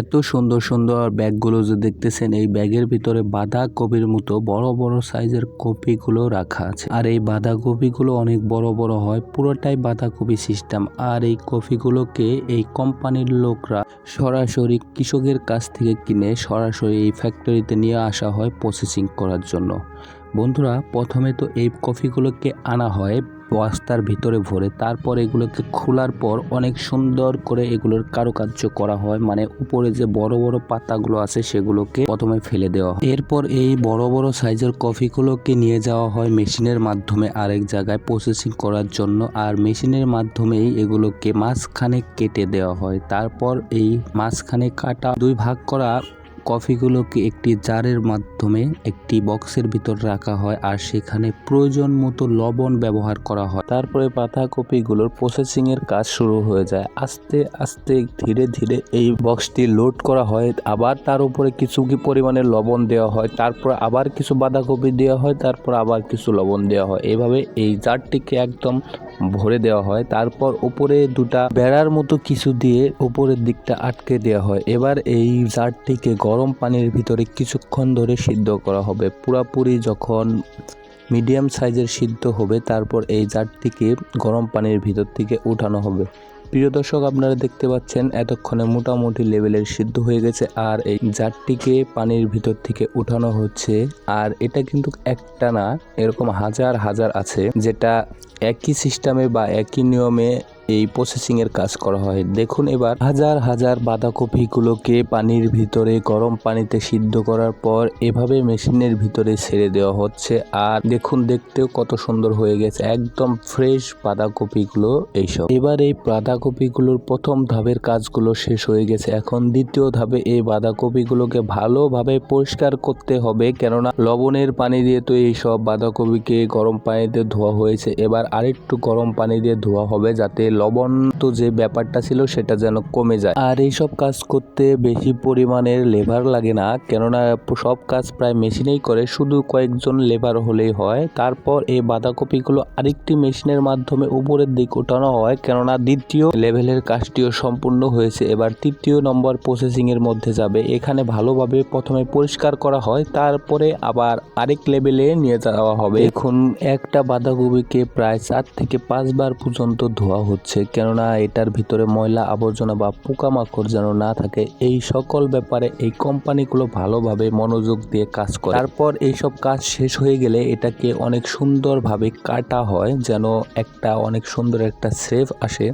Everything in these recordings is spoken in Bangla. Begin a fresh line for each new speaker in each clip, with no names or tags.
এত সুন্দর সুন্দর ব্যাগগুলো যে দেখতেছেন, এই ব্যাগের ভিতরে বাঁধাকপির মতো বড় বড় সাইজের কপিগুলো রাখা আছে। আর এই বাঁধাকপিগুলো অনেক বড় বড় হয়, পুরোটাই বাঁধাকপি সিস্টেম। আর এই কপিগুলোকে এই কোম্পানির লোকরা সরাসরি কৃষকের কাছ থেকে কিনে সরাসরি এই ফ্যাক্টরিতে নিয়ে আসা হয় প্রসেসিং করার জন্য। বন্ধুরা, প্রথমে তো এই কফিগুলোকে আনা হয় বস্তার ভিতরে ভরে, তারপর এগুলোকে খোলার পর অনেক সুন্দর করে এগুলোর কারুকার্য করা হয়। মানে উপরে যে বড় বড় পাতাগুলো আছে সেগুলোকে প্রথমে ফেলে দেওয়া হয়। এরপর এই বড় বড় সাইজের কফিগুলোকে নিয়ে যাওয়া হয় মেশিনের মাধ্যমে আরেক জায়গায় প্রসেসিং করার জন্য। আর মেশিনের মাধ্যমেই এগুলোকে মাঝখানে কেটে দেওয়া হয়। তারপর এই মাঝখানে কাটা দুই ভাগ করা কফিগুলোকে একটি জারের মাধ্যমে একটি বক্সের ভিতর রাখা হয় আর সেখানে প্রয়োজন মতো লবণ ব্যবহার করা হয়। তারপরে পাতা কপিগুলোর প্রসেসিং এর কাজ শুরু হয়ে যায়। আস্তে আস্তে ধীরে ধীরে এই বক্সটি লোড করা হয়। আবার তার উপরে কিছু কি পরিমাণে লবণ দেওয়া হয়, তারপর আবার কিছু বাঁধাকপি দেওয়া হয়, তারপর আবার কিছু লবণ দেওয়া হয়। এভাবে এই জারটিকে একদম ভরে দেওয়া হয়। তারপর উপরে দুটা বেড়ার মতো কিছু দিয়ে উপরের দিকটা আটকে দেওয়া হয়। এবার এই জারটিকে গরম পানির ভিতরে কিছুক্ষণ ধরে সিদ্ধ করা হবে। পুরাপুরি যখন মিডিয়াম সাইজের সিদ্ধ হবে, তারপর এই জারটিকে গরম পানির ভিতর থেকে উঠানো হবে। প্রিয় দর্শক, আপনারা দেখতে পাচ্ছেন এতক্ষণে মোটামুটি লেভেলের সিদ্ধ হয়ে গেছে, আর এই জারটিকে পানির ভিতর থেকে উঠানো হচ্ছে। আর এটা কিন্তু একটা না, এরকম হাজার হাজার আছে, যেটা একই সিস্টেমে বা একই নিয়মে এই প্রসেসিং এর কাজ করা হয়। দেখুন এবার হাজার হাজার বাঁধাকপিগুলোকে পানির ভিতরে গরম পানিতে সিদ্ধ করার পর এভাবে মেশিনের ভিতরে ছেড়ে দেওয়া হচ্ছে। আর দেখুন, দেখতেও কত সুন্দর হয়ে গেছে। একদম ফ্রেশ বাঁধাকপিগুলো এইসব। এবার এই বাঁধাকপিগুলোর প্রথম ধাপের কাজগুলো শেষ হয়ে গেছে। এখন দ্বিতীয় ধাপে এই বাঁধাকপিগুলোকে ভালোভাবে পরিষ্কার করতে হবে। কেননা লবণের পানি দিয়ে তো এই সব বাঁধাকপিকে গরম পানিতে ধোয়া হয়েছে। এবার আরেকটু গরম পানি দিয়ে ধোয়া হবে যাতে লবণ তো যে ব্যাপারটা ছিল সেটা যেন কমে যায়। আর এইসব কাজ করতে বেশি পরিমাণের লেবার লাগে না, কেননা সব কাজ প্রায় মেশিনেই করে, শুধু কয়েকজন লেবার হলেই হয়। তারপর এই বাঁধাকপিগুলো আরেকটি মেশিনের মাধ্যমে উপরের দিক ওঠানো হয়, কেননা দ্বিতীয় লেভেলের কাজটিও সম্পূর্ণ হয়েছে। এবার তৃতীয় নম্বর প্রসেসিং এর মধ্যে যাবে। এখানে ভালোভাবে প্রথমে পরিষ্কার করা হয়, তারপরে আবার আরেক লেভেলে নিয়ে যাওয়া হবে। এখন একটা বাঁধাকপিকে প্রায় চার থেকে পাঁচবার পর্যন্ত ধোয়া হচ্ছে। কেননা এটার ভিতরে ময়লা আবর্জনা বা পোকামাকড় যেন না থাকে, এই সকল ব্যাপারে এই কোম্পানিগুলো ভালোভাবে মনোযোগ দিয়ে কাজ করে। তারপর এইসব কাজ শেষ হয়ে গেলে এটাকে অনেক সুন্দরভাবে কাটা হয়, যেন একটা অনেক সুন্দর একটা সেফ আসে।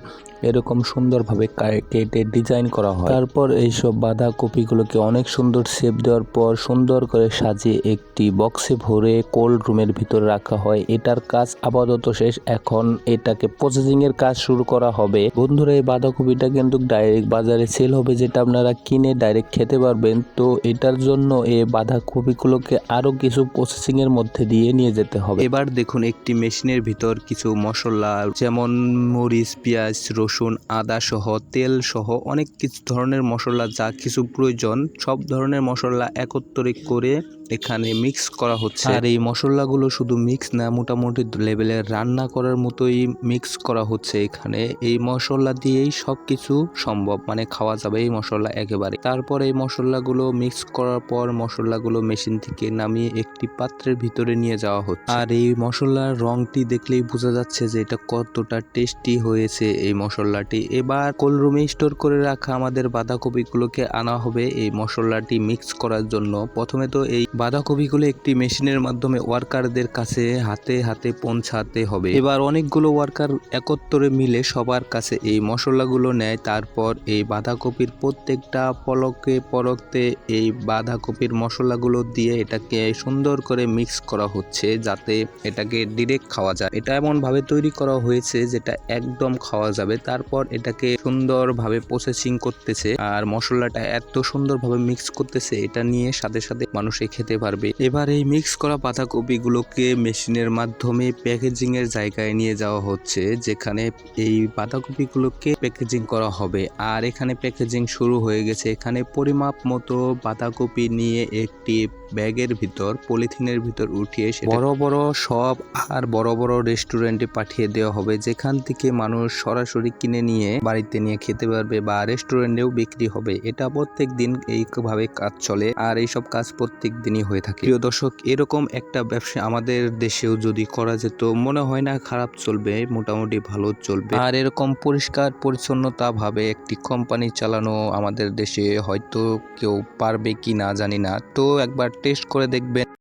এরকম সুন্দরভাবে কেটে ডিজাইন করা হয়। তারপর এইসব বাঁধাকপিগুলোকে অনেক সুন্দর শেপ দেওয়ার পর সুন্দর করে সাজিয়ে একটি বক্সে ভরে কোল্ড রুমের ভিতরে রাখা হয়। এটার কাজ আপাতত শেষ। এখন এটাকে প্রসেসিং এর কাজ শুরু করা হবে। বন্ধুরা, এই বাঁধাকপিটা কিন্তু ডাইরেক্ট বাজারে সেল হবে, যেটা আপনারা কিনে ডাইরেক্ট খেতে পারবেন। তো এটার জন্য এই বাঁধাকপিগুলোকে আরও কিছু প্রসেসিং এর মধ্যে দিয়ে নিয়ে যেতে হবে। এবার দেখুন, একটি মেশিনের ভিতর কিছু মশলা, যেমন মরিচ, পেঁয়াজ, রসুন আদা সহ, তেল সহ অনেক কিছু ধরনের মশলা যা কিছু প্রয়োজন, সব ধরনের মশলা একত্রিত করে এখানে মিক্স করা হচ্ছে। আর এই মশলাগুলো শুধু মিক্স না, মোটামুটি লেভেলের রান্না করার মতোই মিক্স করা হচ্ছে এখানে। এই মশলা দিয়েই সবকিছু সম্ভব মানে খাওয়া যাবে এই মশলা একেবারে। তারপর এই মশলাগুলো মিক্স করার পর মশলাগুলো মেশিন থেকে নামিয়ে একটি পাত্রের ভিতরে নিয়ে যাওয়া হচ্ছে। আর এই মশলার রংটি দেখলেই বোঝা যাচ্ছে যে এটা কতটা টেস্টি হয়েছে এই মশলাটি। এবার কোল্ড রুমে স্টোর করে রাখা আমাদের বাঁধাকপিগুলোকে আনা হবে এই মশলাটি মিক্স করার জন্য। প্রথমে তো এই বাঁধাকপিগুলো একটি মেশিনের মাধ্যমে ওয়ার্কারদের কাছে হাতে হাতে পৌঁছাতে হবে। এবার অনেকগুলো ওয়ার্কার একত্রে মিলে সবার কাছে এই মশলাগুলো নেয়। তারপর এই বাঁধাকপির প্রত্যেকটা পলকে পরকতে এই বাঁধাকপির মশলাগুলো দিয়ে এটাকে সুন্দর করে মিক্স করা হচ্ছে যাতে এটাকে ডিরেক্ট খাওয়া যায়। এটা এমনভাবে তৈরি করা হয়েছে যেটা একদম খাওয়া যাবে। তারপর এটাকে সুন্দরভাবে প্রসেসিং করতেছে আর মশলাটা এত সুন্দরভাবে মিক্স করতেছে, এটা নিয়ে সাথে সাথে মানুষে খেতে পারবে। এবার এই মিক্স করা বাঁধাকপিগুলোকে মেশিনের মাধ্যমে প্যাকেজিং এর জায়গায় নিয়ে যাওয়া হচ্ছে, যেখানে এই বাঁধাকপিগুলোকে প্যাকেজিং করা হবে। আর এখানে প্যাকেজিং শুরু হয়ে গেছে। এখানে পরিমাপ মতো বাঁধাকপি নিয়ে একটি ব্যাগের ভিতর পলিথিনের ভিতর উঠিয়ে সেটা বড় বড় সব আর বড় বড় রেস্টুরেন্টে পাঠিয়ে দেওয়া হবে। যেখান থেকে মানুষ সরাসরি কিনে নিয়ে বাড়িতে নিয়ে খেতে পারবে বা রেস্টুরেন্টেও বিক্রি হবে। এটা প্রত্যেক দিন এইভাবে কাজ চলে আর এইসব কাজ প্রত্যেক দিনই হয়ে থাকে। প্রিয় দর্শক এরকম একটা ব্যবসা আমাদের দেশেও যদি করা যেত মনে হয় না খারাপ চলবে মোটামুটি ভালো চলবে। আর এরকম পরিষ্কার পরিচ্ছন্নতা ভাবে একটি কোম্পানি চালানো আমাদের দেশে হয়তো কেউ পারবে কি না জানি না। তো একবার টেস্ট করে দেখবেন।